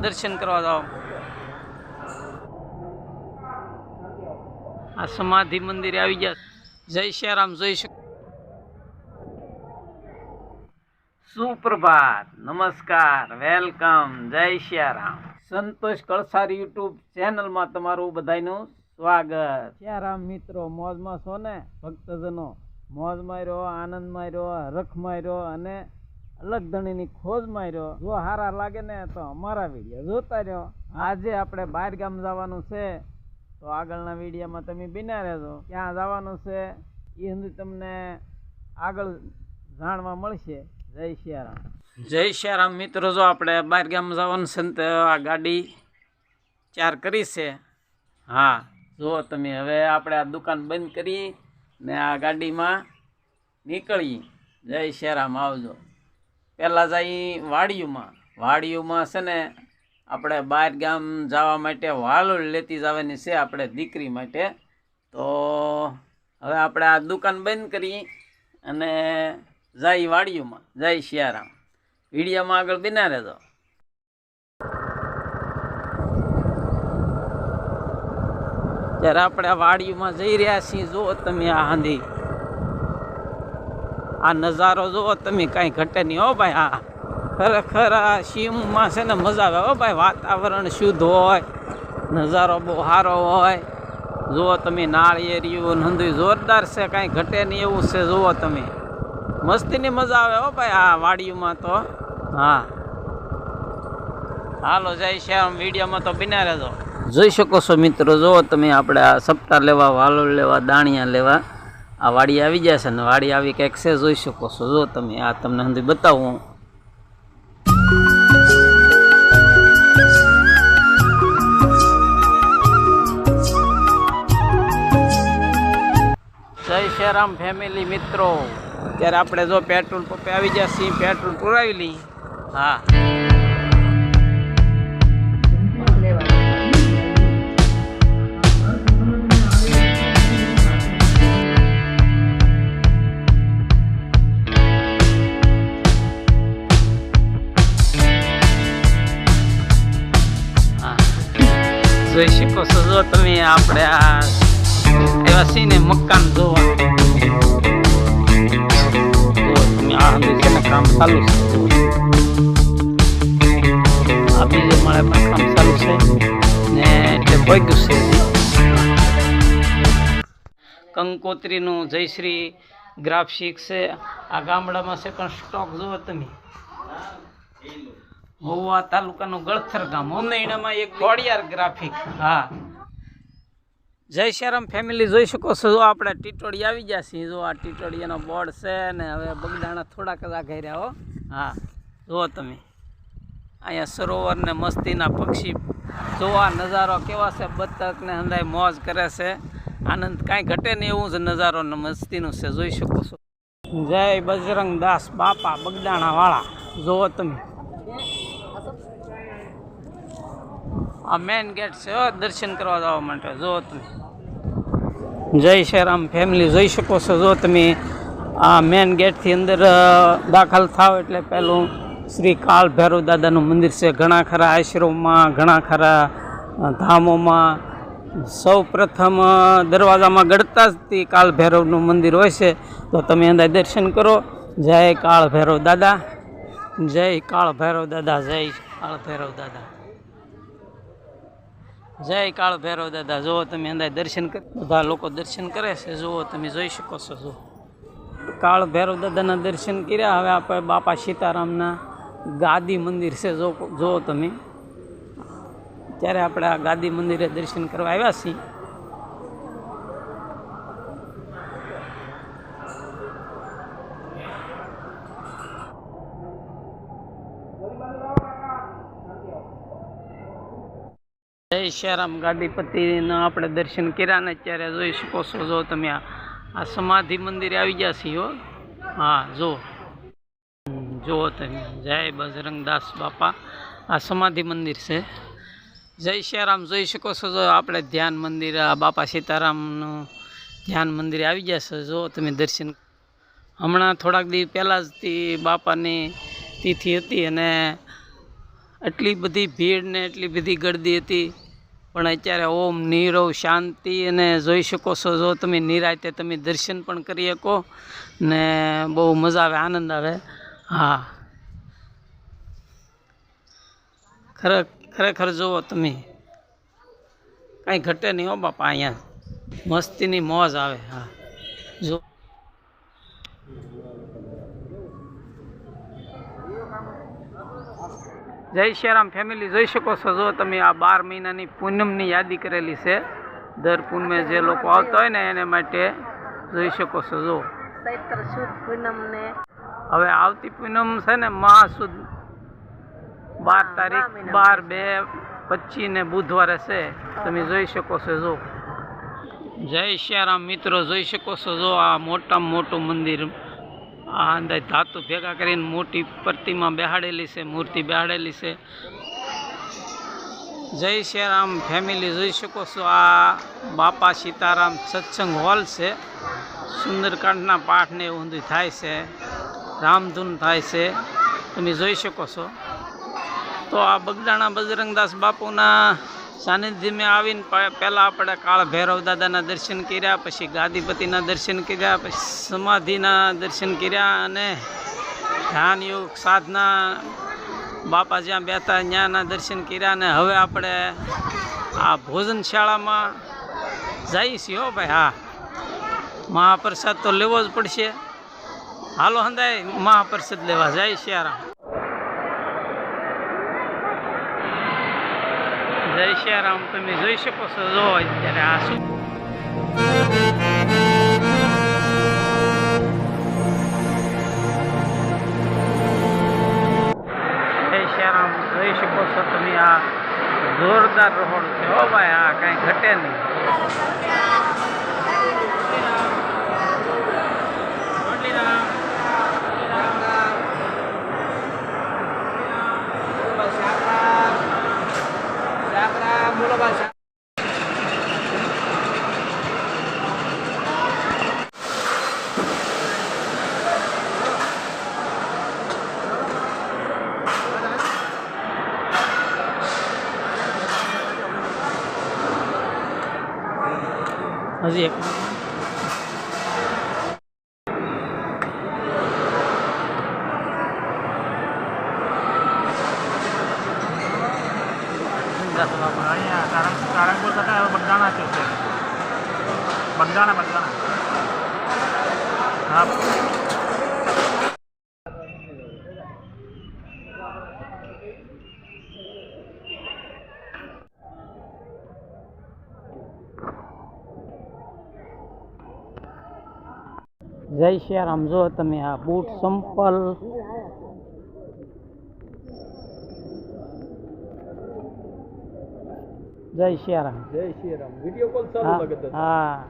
દર્શન કરવા જાઓ. આ સમાધિ મંદિરે આવી ગયા. જય શ્યારામ, જય શ્રી સુપ્રભાત, નમસ્કાર, વેલકમ, જય શ્યારામ. સંતોષ કળસારી યુટ્યુબ ચેનલમાં તમારું બધાયનું સ્વાગત. શ્યારામ મિત્રો, મોજમાં છો ને? ભક્તજનો, મોજમાં રહ્યો, આનંદમાં રહ્યો, રખમાં રહ્યો અને અલગ ધણીની ખોજમાં માર્યો. જો હારા લાગે ને તો અમારા વીડિયો જોતા રહ્યો. આજે આપણે બહાર ગામ જવાનું છે, તો આગળના વિડીયોમાં તમે બિના રહેજો. ક્યાં જવાનું છે, એ અંદર તમને આગળ જાણવા મળશે. જય સિયારામ જય સિયારામ મિત્રો, જો આપણે બહાર ગામ જવાનું છે તો આ ગાડી ચાર કરી છે. હા જુઓ તમે હવે આપણે આ દુકાન બંધ કરી ને આ ગાડીમાં નીકળીએ જય સિયારામ આવજો. પહેલાં જઈ વાડીયુમાં વાડિયુમાં છે ને આપણે બહાર ગામ જવા માટે વાલોડ લેતી જવાની છે આપણે દીકરી માટે. તો હવે આપણે આ દુકાન બંધ કરી અને જાય વાડિયુમાં જય શિયારામ. વિડીયોમાં આગળ બિના રહેજો. જ્યારે આપણે આ જઈ રહ્યા છીએ. જુઓ તમે આ હાંધી. આ નજારો જુઓ તમે કાંઈ ઘટે નહીં હો ભાઈ હા ખરેખર આ શિવમાં છે ને મજા આવે હો ભાઈ, વાતાવરણ શુદ્ધ હોય, નજારો બહુ સારો હોય. જુઓ તમે નાળિયેરિયું નંદુ જોરદાર છે, કાંઈ ઘટે નહીં એવું છે, જુઓ તમે. મસ્તીની મજા આવે હો ભાઈ, આ વાડીમાં તો. હા. હાલો, જય શ્યામ વિડીયોમાં તો બિના રહેજો. જોઈ શકો છો મિત્રો, જુઓ તમે આપણે આ સપ્તાહ લેવા, વાલોળ લેવા, દાણિયા લેવા. આ વાડી આવી જશે ને વાડી આવી કંઈક છે, જોઈ શકો છો. જો તમે, આ તમને હંધી બતાવું જય શ્રીરામ ફેમિલી મિત્રો. અત્યારે આપણે જો પેટ્રોલ પંપે આવી છીએ, પેટ્રોલ પુરાવી લઈ હા. જો તમે આપણે આ એવા સિંહને મકાન જોવા. કામ ચાલુ છે. આ બીજે માળે પણ કામ ચાલુ છે. ને એટલે ભોગ્યું છે કંકોત્રીનું જયશ્રી ગ્રાફિક છે. આ ગામડામાં છે પણ સ્ટોક જુઓ તમે. મહુવા તાલુકાનું ગળથર ગામ ઉમનૈણામાં એક કોડિયાર ગ્રાફિક. હા. જય શ્યારામ ફેમિલી જોઈ શકો છો. જો આપણે ટીટોડી આવી ગયા છીએ, જો આ ટીટોડીનો બોર્ડ છે ને હવે બગદાણા થોડાક જ આઘાઈ હો. હા, જુઓ તમે. અહીંયા સરોવર ને મસ્તીના પક્ષી. જોવા નજારો કેવા છે બતક ને હંધાઈ મોજ કરે છે. આનંદ કાંઈ ઘટે નહીં એવું જ નજારો ને મસ્તીનું છે, જોઈ શકો છો. જય બજરંગ દાસ બાપા, બગદાણાવાળા. જુઓ તમે. આ મેઇન ગેટ છે દર્શન કરવા જવા માટે. જો તમે. જય શ્રીરામ ફેમિલી જોઈ શકો છો, જો તમે આ મેઇન ગેટથી અંદર દાખલ થાવ એટલે પહેલું શ્રી કાળ ભૈરવ દાદાનું મંદિર છે. ઘણા ખરા આશ્રમમાં, ઘણા ખરા ધામોમાં. સૌ પ્રથમ દરવાજામાં ગળતા જ તે કાળ ભૈરવનું મંદિર હોય છે. તો તમે અંદર દર્શન કરો. જય કાળ ભૈરવ દાદા. જય કાળ ભૈરવ દાદા, જય કાળ ભૈરવ દાદા. જય કાળ ભૈરવ દાદા. જુઓ તમે અંદર દર્શન બધા લોકો દર્શન કરે છે. જુઓ તમે જોઈ શકો છો, જુઓ. કાળ ભૈરવ દાદાના દર્શન કર્યા. હવે આપણે બાપા સીતારામના ગાદી મંદિર છે જો જુઓ તમે. ત્યારે આપણે આ ગાદી મંદિરે દર્શન કરવા આવ્યા છીએ. જય શ્યારામ ગાદીપતિના આપણે દર્શન કર્યા ને અત્યારે જોઈ શકો છો, જો તમે આ સમાધિ મંદિરે આવી ગયા છીએ હો. જો. જુઓ તમે. જય બજરંગદાસ બાપા. આ સમાધિ મંદિર છે. જય શ્યારામ, જોઈ શકો છો, જો આપણે ધ્યાન મંદિર બાપા સીતારામનું ધ્યાન મંદિરે આવી ગયા છે. જો તમે દર્શન હમણાં થોડાક દિવસ પહેલાં જ તે બાપાની તિથિ હતી અને એટલી બધી ભીડ ને એટલી બધી ગળદી હતી. પણ અત્યારે ઓમ નીરવ શાંતિ અને જોઈ શકો છો, જો તમે નિરાતે તમે દર્શન પણ કરી શકો ને બહુ મજા આવે, આનંદ આવે. હા. ખરે, ખરેખર જુઓ તમે. કાંઈ ઘટે નહીં હો બાપા અહીંયા. મસ્તીની મોજ આવે, હા. જો. જય શ્રીરામ ફેમિલી જોઈ શકો છો જો તમે આ બાર મહિનાની પૂનમની યાદી કરેલી છે. દર પૂનમે જે લોકો આવતા હોય ને એને માટે જોઈ શકો છો જો. હવે આવતી પૂનમ છે ને મહાસુદ બાર તારીખ બાર બે પચીસ ને બુધવારે છે. તમે જોઈ શકો છો જો. જય શ્યારામ મિત્રો જોઈ શકો છો જો આ મોટામાં મોટું મંદિર આ અંદર ધાતુ ભેગા કરીને મોટી પ્રતિમા બેહાડેલી છે, મૂર્તિ બેહાડેલી છે. જય શ્રીરામ ફેમિલી, જોઈ શકો છો આ બાપા સીતારામ સત્સંગ હોલ છે. સુંદરકાંડના પાઠને એવું થાય છે, રામધૂન થાય છે. તમે જોઈ શકો છો. તો આ બગદાણા બજરંગદાસ બાપુના સાનિધ્યમાં આવીને પહેલાં આપણે કાળ ભૈરવ દાદાના દર્શન કર્યા, પછી ગાદીપતિના દર્શન કર્યા, પછી સમાધિના દર્શન કર્યા અને ધ્યાન યોગ સાધના બાપા જ્યાં બેઠા ત્યાંના દર્શન કર્યા અને હવે આપણે આ ભોજનશાળામાં જઈએ છીએ હો ભાઈ, હા. મહાપ્રસાદ તો લેવો જ પડશે. હાલો હંદાય મહાપ્રસાદ લેવા જય શ્યારામ જય શ્યારામ તમે જોઈ શકો છો જો અત્યારે આ જય શ્યારામ જોઈ શકો છો તમે આ જોરદાર રોડ છે ઓ ભાઈ આ કાંઈ ઘટે નહીં હજી એક અહીંયા કારણ કારણપુર કરતાં બગદાણા છે છે બગદાણા બગદાણા જય શ્યારામ. જો તમે આ બૂટ સંપલ. જય શ્યારામ. જય શ્રી વિડિયો કોલ હા હા.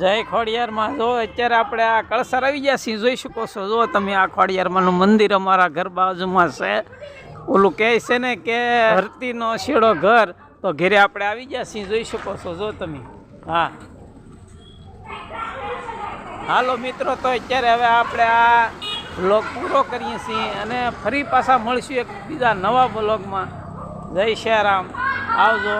જય ખોડિયારમાં. જો અત્યારે આપણે આ કળસર આવી ગયા છીએ. જોઈ શકો છો. જો તમે આ ખોડિયારમાંનું મંદિર અમારા ઘર બાજુમાં છે. ઓલું કહે છે ને કે ધરતીનો શેડો ઘર. તો ઘેરે આપણે આવી ગયા છીએ. જોઈ શકો છો. જો તમે. હા. હાલો મિત્રો, તો અત્યારે હવે આપણે આ બ્લોગ પૂરો કરીએ છીએ અને ફરી પાછા મળશું એક બીજા નવા બ્લોગમાં જય શ્રી રામ. આવજો.